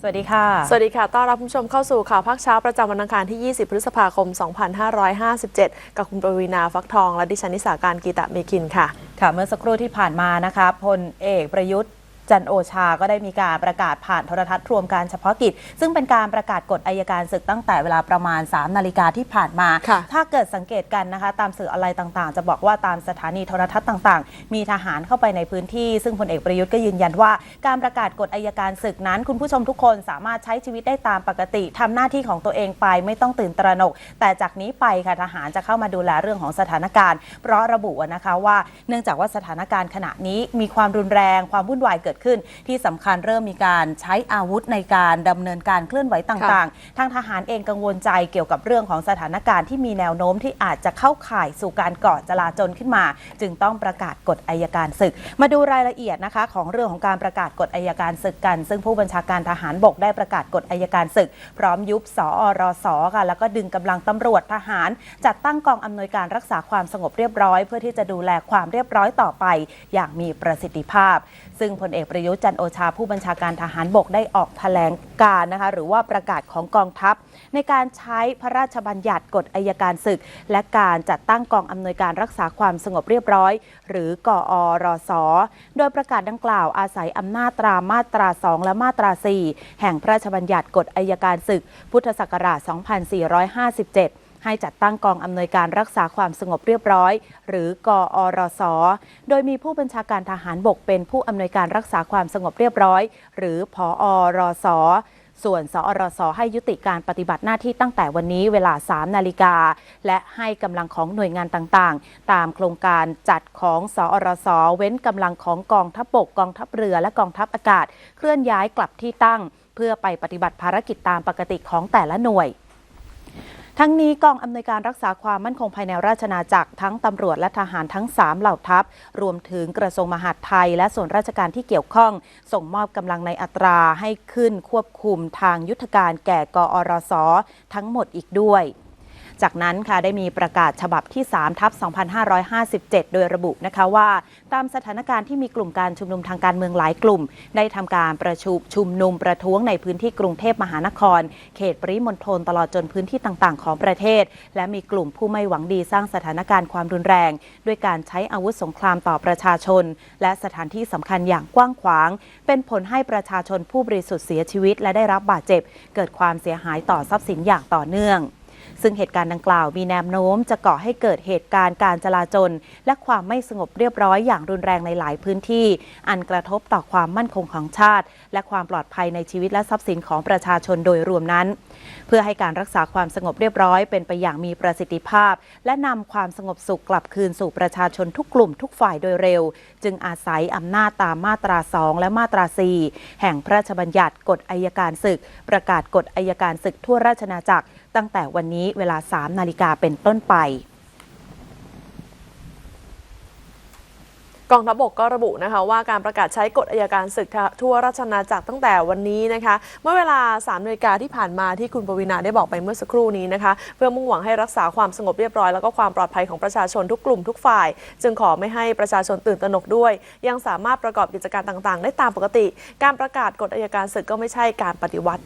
สวัสดีค่ะ สวัสดีค่ะ ต้อนรับคุณผู้ชมเข้าสู่ข่าวภาคเช้าประจำวันอังคารที่ 20 พฤษภาคม 2557 กับคุณปวีนาฟักทอง และดิฉันนิสาการกีตะเมคินค่ะ ค่ะ เมื่อสักครู่ที่ผ่านมานะคะ พลเอกประยุทธ์ จันทร์โอชาก็ได้มีการประกาศผ่านโทรทัศน์รวมการเฉพาะกิจ ซึ่งเป็นการประกาศกฎอายการศึกตั้งแต่เวลาประมาณ 3 นาฬิกาที่ผ่านมาค่ะถ้าเกิดสังเกตกันนะคะ ตามสื่ออะไรต่างๆ จะบอกว่าตามสถานีโทรทัศน์ต่างๆ มีทหารเข้าไปในพื้นที่ ซึ่งพลเอกประยุทธ์ก็ยืนยันว่า การประกาศกฎอายการศึกนั้น คุณผู้ชมทุกคนสามารถใช้ชีวิตได้ตามปกติทำหน้าที่ของตัวเองไปไม่ต้องตื่นตระหนก แต่จากนี้ไปค่ะทหารจะเข้ามาดูแลเรื่องของสถานการณ์ เพราะระบุนะคะว่าเนื่องจากว่าสถานการณ์ขณะนี้มีความรุนแรงความวุ่นวายเกิดขึ้น ที่สำคัญเริ่มมีการใช้อาวุธในการดำเนินการเคลื่อนไหวต่างๆ ทางทหารเองกังวลใจเกี่ยวกับเรื่องของสถานการณ์ที่มีแนวโน้มที่อาจจะเข้าข่ายสู่การก่อจลาจลขึ้นมา จึงต้องประกาศกฎอายการศึก มาดูรายละเอียดนะคะ ของเรื่องของการประกาศกฎอายการศึกกัน ซึ่งผู้บัญชาการทหารบกได้ประกาศกฎอายการศึก พร้อมยุบสอรสค่ะแล้วก็ดึงกำลังตำรวจทหาร จัดตั้งกองอำนวยการรักษาความสงบเรียบร้อย เพื่อที่จะดูแลความเรียบร้อยต่อไป อย่างมีประสิทธิภาพ ซึ่งพลเอกประยุทธ์จันโอชาผู้บัญชาการทหารบกได้ออกแถลงการนะคะหรือว่าประกาศของกองทัพ ในการใช้พระราชบัญญัติกฎอายการศึก และการจัดตั้งกองอำนวยการรักษาความสงบเรียบร้อย หรือกอรสโดยประกาศดังกล่าวอาศัยอำนาจตรามาตรา 2 และมาตรา 4 แห่งพระราชบัญญัติกฎอายการศึก พุทธศักราช 2457 ให้จัดตั้งกองอำนวยการรักษาความสงบเรียบร้อย หรือกอรสโดยมีผู้บัญชาการทหารบกเป็นผู้อำนวยการรักษาความสงบเรียบร้อย หรือพอรสส่วน สอรส ให้ยุติการปฏิบัติหน้าที่ตั้งแต่วันนี้เวลา 3 นาฬิกา และให้กำลังของหน่วยงานต่างๆ ตามโครงการจัดของ สอรส เว้นกำลังของกองทัพบกกองทัพเรือ และกองทัพอากาศ เคลื่อนย้ายกลับที่ตั้ง เพื่อไปปฏิบัติภารกิจตามปกติของแต่ละหน่วย ทั้งนี้กองอำนวยการรักษาความมั่นคงภายในราชนาจักรทั้งตำรวจและทหารทั้ง 3 เหล่าทัพ รวมถึงกระทรวงมหาดไทย และส่วนราชการที่เกี่ยวข้อง ส่งมอบกำลังในอัตราให้ขึ้นควบคุมทางยุทธการแก่กอรสทั้งหมดอีกด้วย จากนั้นค่ะได้มีประกาศฉบับที่3ทับ2557 โดยระบุนะคะว่า ตามสถานการณ์ที่มีกลุ่มการชุมนุมทางการเมืองหลายกลุ่ม ได้ทำการประชุมชุมนุมประท้วงในพื้นที่กรุงเทพมหานคร เขตปริมณฑลตลอดจนพื้นที่ต่างๆ ของประเทศ และมีกลุ่มผู้ไม่หวังดีสร้างสถานการณ์ความรุนแรง ด้วยการใช้อาวุธสงครามต่อประชาชน และสถานที่สำคัญอย่างกว้างขวาง เป็นผลให้ประชาชนผู้บริสุทธิ์เสียชีวิต และได้รับบาดเจ็บ เกิดความเสียหายต่อทรัพย์สินอย่างต่อเนื่อง ซึ่งเหตุการณ์ดังกล่าวมีแนวโน้มจะก่อให้เกิดเหตุการณ์การจลาจลและความไม่สงบเรียบร้อยอย่างรุนแรงในหลายพื้นที่ อันกระทบต่อความมั่นคงของชาติ และความปลอดภัยในชีวิตและทรัพย์สินของประชาชนโดยรวมนั้น เพื่อให้การรักษาความสงบเรียบร้อยเป็นไปอย่างมีประสิทธิภาพ และนำความสงบสุขกลับคืนสู่ประชาชนทุกกลุ่มทุกฝ่ายโดยเร็ว จึงอาศัยอำนาจตามมาตรา 2 และมาตรา 4 แห่งพระราชบัญญัติกฎอายการศึก ประกาศกฎอายการศึกทั่วราชนาจักร ตั้งแต่วันนี้เวลา 3 นาฬิกาเป็นต้นไปกองทัพบกก็ระบุนะคะว่าการประกาศใช้กฎอายการศึกทั่วราชอาณาจักรตั้งแต่วันนี้นะคะ เมื่อเวลา3นาฬิกาที่ผ่านมาที่คุณปวีนาได้บอกไปเมื่อสักครู่นี้นะคะ เพื่อมุ่งหวังให้รักษาความสงบเรียบร้อยแล้วก็ความปลอดภัยของประชาชนทุกกลุ่มทุกฝ่าย จึงขอไม่ให้ประชาชนตื่นตระหนกด้วย ยังสามารถประกอบกิจการต่างๆ ได้ตามปกติ การประกาศกฎอายการศึกก็ไม่ใช่การปฏิวัติ